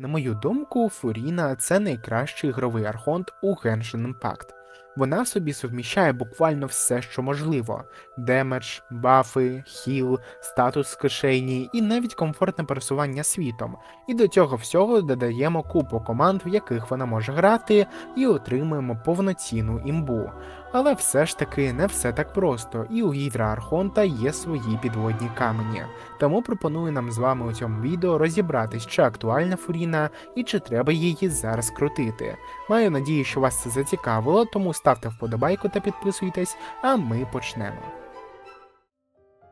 На мою думку, Фуріна це найкращий ігровий архонт у Genshin Impact. Вона собі суміщає буквально все, що можливо: демедж, бафи, хіл, статус з кишені і навіть комфортне пересування світом. І до цього всього додаємо купу команд, в яких вона може грати, і отримуємо повноцінну імбу. Але все ж таки не все так просто, і у Гідра Архонта є свої підводні камені. Тому пропоную нам з вами у цьому відео розібратись, чи актуальна Фуріна і чи треба її зараз крутити. Маю надію, що вас це зацікавило, тому ставте вподобайку та підписуйтесь, а ми почнемо.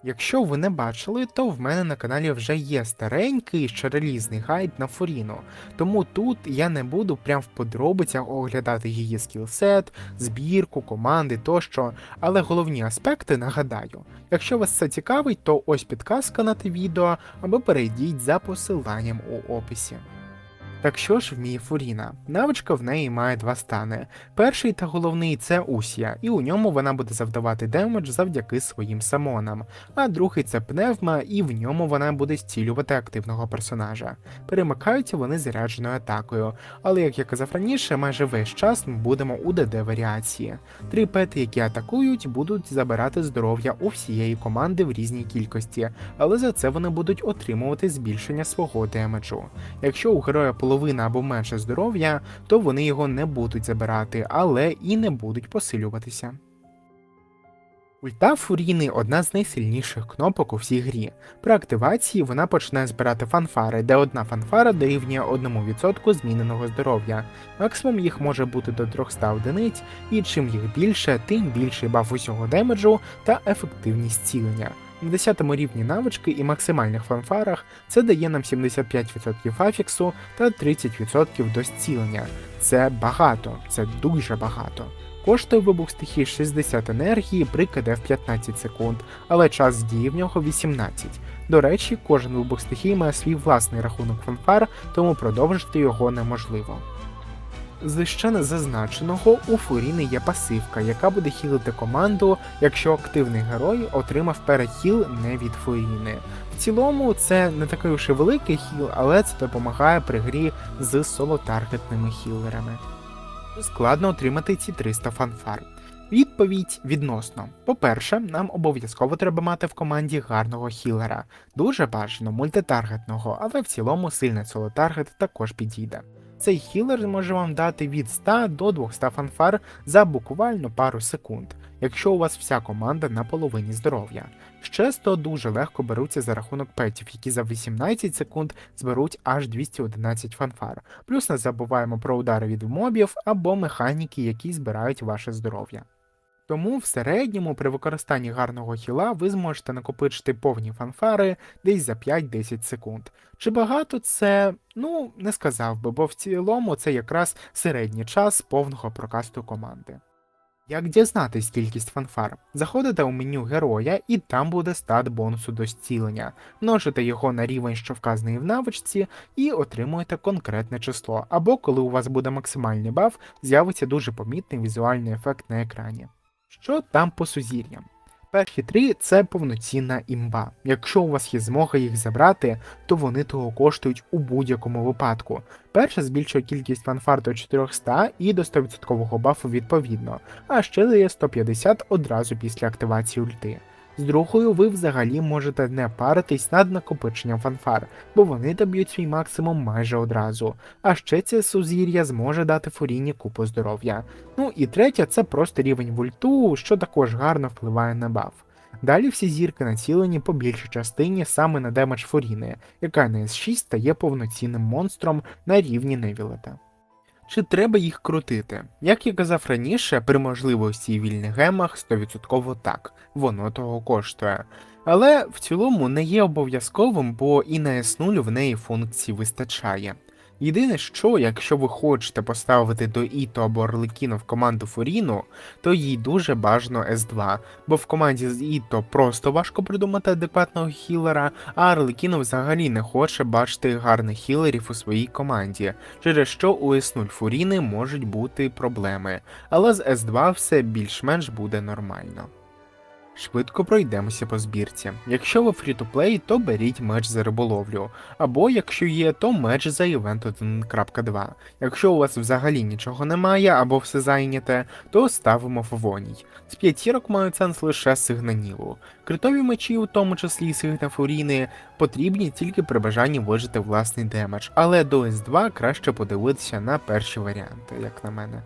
Якщо ви не бачили, то в мене на каналі вже є старенький ще релізний гайд на Фуріну, тому тут я не буду прям в подробицях оглядати її скілсет, збірку, команди тощо, але головні аспекти нагадаю. Якщо вас це цікавить, то ось підказка на те відео, або перейдіть за посиланням у описі. Так що ж вміє Фуріна? Навичка в неї має два стани. Перший та головний це Усія, і у ньому вона буде завдавати демедж завдяки своїм самонам, а другий це пневма, і в ньому вона буде зцілювати активного персонажа. Перемикаються вони зарядженою атакою, але як я казав раніше, майже весь час ми будемо у ДД варіації. Три пети, які атакують, будуть забирати здоров'я у всієї команди в різній кількості, але за це вони будуть отримувати збільшення свого демеджу. Якщо у героя половина або менше здоров'я, то вони його не будуть забирати, але і не будуть посилюватися. Ульта Фуріни одна з найсильніших кнопок у всій грі. При активації вона почне збирати фанфари, де одна фанфара дорівнює 1% зміненого здоров'я. Максимум їх може бути до 300 одиниць, і чим їх більше, тим більший баф усього демеджу та ефективність цілення. В 10 рівні навички і максимальних фанфарах це дає нам 75% афіксу та 30% до зцілення. Це багато, це дуже багато. Коштує вибух стихії 60 енергії при КД в 15 секунд, але час дії в нього 18. До речі, кожен вибух стихії має свій власний рахунок фанфар, тому продовжити його неможливо. З ще не зазначеного у Фуріни є пасивка, яка буде хілити команду, якщо активний герой отримав перехіл не від Фуріни. В цілому це не такий уж і великий хіл, але це допомагає при грі з соло-таргетними хілерами. Складно отримати ці 300 фанфар. Відповідь відносно. По-перше, нам обов'язково треба мати в команді гарного хілера, дуже бажано мультитаргетного, але в цілому сильний соло-таргет також підійде. Цей хілер може вам дати від 100 до 200 фанфар за буквально пару секунд, якщо у вас вся команда на половині здоров'я. Ще 100 дуже легко беруться за рахунок петів, які за 18 секунд зберуть аж 211 фанфар. Плюс не забуваємо про удари від мобів або механіки, які збирають ваше здоров'я. Тому в середньому при використанні гарного хіла ви зможете накопичити повні фанфари десь за 5-10 секунд. Чи багато це, ну, не сказав би, бо в цілому це якраз середній час повного прокасту команди. Як дізнатись кількість фанфар? Заходите у меню героя і там буде стат бонусу до зцілення, множите його на рівень, що вказаний в навичці, і отримуєте конкретне число, або коли у вас буде максимальний баф, з'явиться дуже помітний візуальний ефект на екрані. Що там по сузір'ям? Перші три це повноцінна імба. Якщо у вас є змога їх забрати, то вони того коштують у будь-якому випадку. Перша збільшує кількість фанфар до 400 і до 100% бафу відповідно, а ще дає 150 одразу після активації ульти. З другою ви взагалі можете не паритись над накопиченням фанфар, бо вони доб'ють свій максимум майже одразу. А ще це сузір'я зможе дати Фуріні купу здоров'я. Ну і третя це просто рівень вульту, що також гарно впливає на баф. Далі всі зірки націлені по більшій частині саме на демедж Фуріни, яка на С6 стає повноцінним монстром на рівні Невілета. Чи треба їх крутити? Як я казав раніше, при можливості і вільних гемах 100% так, воно того коштує. Але в цілому не є обов'язковим, бо і на S0 в неї функцій вистачає. Єдине, що якщо ви хочете поставити до Іто або Орликіно в команду Фуріну, то їй дуже бажано S2, бо в команді з Іто просто важко придумати адекватного хілера, а Орликіно взагалі не хоче бачити гарних хілерів у своїй команді, через що у S0 Фуріни можуть бути проблеми, але з S2 все більш-менш буде нормально. Швидко пройдемося по збірці. Якщо ви фрі-то-плей, то беріть меч за риболовлю. Або якщо є, то меч за івент 1.2. Якщо у вас взагалі нічого немає або все зайняте, то ставимо фавоній. З п'ятірок мають сенс лише сигнанілу. Критові мечі, у тому числі сигнафуріни, потрібні тільки при бажанні вижити власний демедж, але до С2 краще подивитися на перші варіанти, як на мене.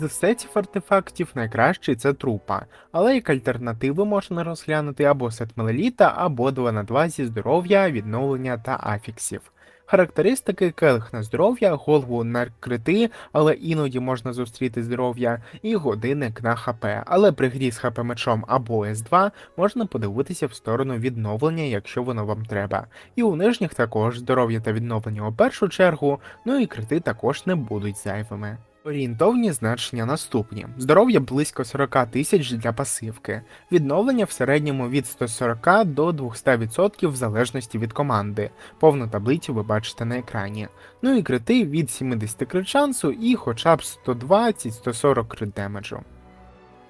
З сетів артефактів найкращий це трупа, але як альтернативи можна розглянути або сет Мелеліта, або 2 на 2 зі здоров'я, відновлення та афіксів. Характеристики келих на здоров'я, голову на крити, але іноді можна зустріти здоров'я, і годинник на ХП. Але при грі з ХП мечом або С2 можна подивитися в сторону відновлення, якщо воно вам треба. І у нижніх також здоров'я та відновлення у першу чергу, ну і крити також не будуть зайвими. Орієнтовні значення наступні: здоров'я близько 40 тисяч для пасивки, відновлення в середньому від 140 до 200% в залежності від команди. Повну таблицю ви бачите на екрані. Ну і крити від 70 крит шансу і хоча б 120-140 крит демеджу.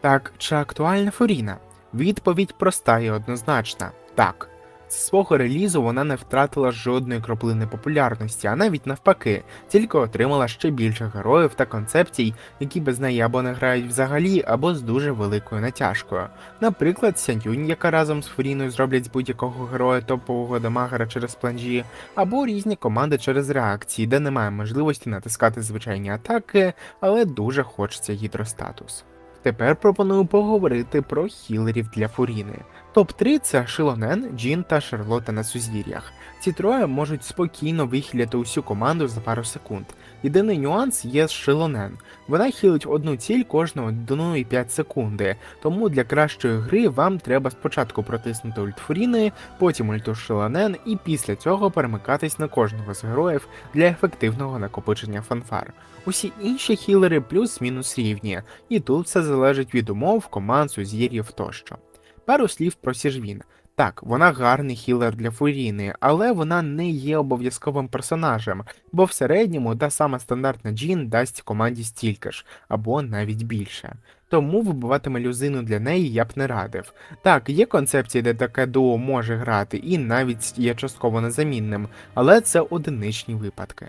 Так, чи актуальна Фуріна? Відповідь проста і однозначна. Так. З свого релізу вона не втратила жодної краплини популярності, а навіть навпаки, тільки отримала ще більше героїв та концепцій, які без неї або не грають взагалі, або з дуже великою натяжкою. Наприклад, Сянюнь, яка разом з Фуріною зроблять з будь-якого героя топового дамагера через планжі, або різні команди через реакції, де немає можливості натискати звичайні атаки, але дуже хочеться гідростатус. Тепер пропоную поговорити про хілерів для Фуріни. Топ-3 це Шилонен, Джін та Шарлота на сузір'ях. Ці троє можуть спокійно вихиляти усю команду за пару секунд. Єдиний нюанс є з Шилонен. Вона хілить одну ціль кожну 1,5 секунди, тому для кращої гри вам треба спочатку протиснути ульт Фуріни, потім ульту Шилонен і після цього перемикатись на кожного з героїв для ефективного накопичення фанфар. Усі інші хілери плюс-мінус рівні, і тут все залежить від умов, команд, сузір'їв тощо. Пару слів про Сіжвін. Так, вона гарний хілер для Фуріни, але вона не є обов'язковим персонажем, бо в середньому та сама стандартна Джін дасть команді стільки ж, або навіть більше. Тому вибивати мелюзину для неї я б не радив. Так, є концепції, де таке дуо може грати, і навіть є частково незамінним, але це одиничні випадки.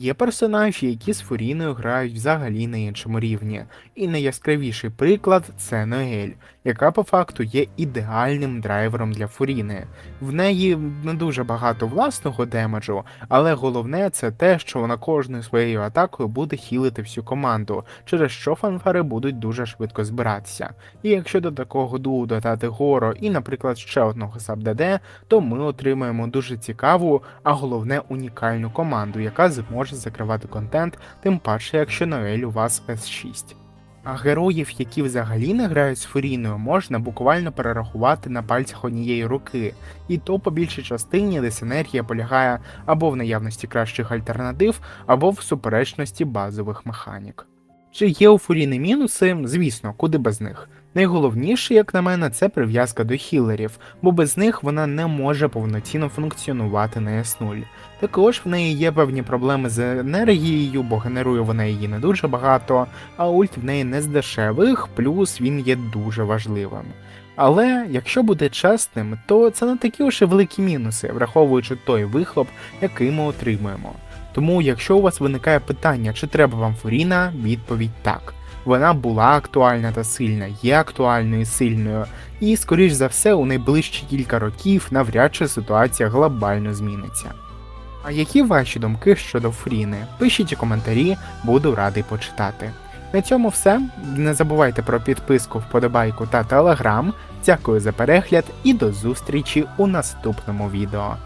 Є персонажі, які з Фуріною грають взагалі на іншому рівні, і найяскравіший приклад це Ноель, яка по факту є ідеальним драйвером для Фуріни. В неї не дуже багато власного демеджу, але головне це те, що вона кожною своєю атакою буде хілити всю команду, через що фанфари будуть дуже швидко збиратися. І якщо до такого дуу додати горо і, наприклад, ще одного саб-ДД, то ми отримаємо дуже цікаву, а головне унікальну команду, яка зможе закривати контент, тим паче, якщо Ноель у вас S6. А героїв, які взагалі не грають з Фуріною, можна буквально перерахувати на пальцях однієї руки, і то по більшій частині, де синергія полягає або в наявності кращих альтернатив, або в суперечності базових механік. Чи є у Фуріни мінуси? Звісно, куди без них. Найголовніше, як на мене, це прив'язка до хілерів, бо без них вона не може повноцінно функціонувати на S0. Також в неї є певні проблеми з енергією, бо генерує вона її не дуже багато, а ульт в неї не з дешевих, плюс він є дуже важливим. Але якщо бути чесним, то це не такі уж і великі мінуси, враховуючи той вихлоп, який ми отримуємо. Тому, якщо у вас виникає питання, чи треба вам Фуріна, відповідь так. Вона була актуальна та сильна, є актуальною і сильною, і, скоріш за все, у найближчі кілька років навряд чи ситуація глобально зміниться. А які ваші думки щодо Фріни? Пишіть у коментарі, буду радий почитати. На цьому все. Не забувайте про підписку, вподобайку та телеграм. Дякую за перегляд і до зустрічі у наступному відео.